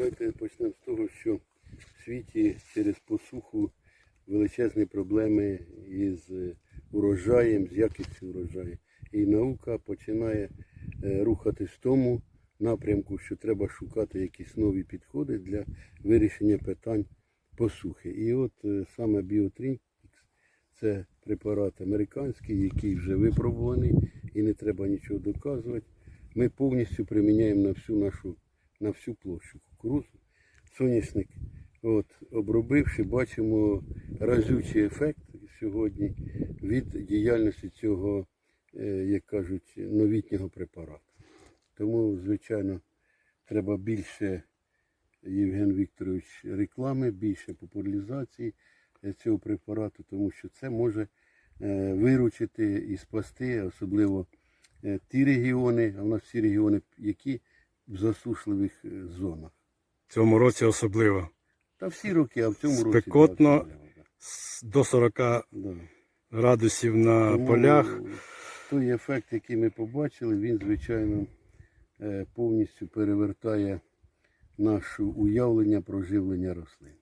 Давайте почнемо з того, що в світі через посуху величезні проблеми із е, урожаєм, з якістю урожаю. І наука починає е, рухатись в тому напрямку, що треба шукати якісь нові підходи для вирішення питань посухи. І от е, саме Біотрінкс це препарат американський, який вже випробуваний і не треба нічого доказувати. Ми повністю приміняємо на всю нашу на всю площу кукурузу. Соняшник, от, обробивши, бачимо разючий ефект сьогодні від діяльності цього, е, як кажуть, новітнього препарату. Тому, звичайно, треба більше, Євген Вікторович, реклами, більше популяризації е, цього препарату, тому що це може е, виручити і спасти, особливо ті регіони, а в нас всі регіони, які в засушливих е, зонах. В цьому році особливо. Та всі роки, а в цьому році. Спекотно. так, До 40 да. Да. градусів на Тому полях. Той ефект, який ми побачили, він, звичайно, е, повністю перевертає наше уявлення про живлення рослин.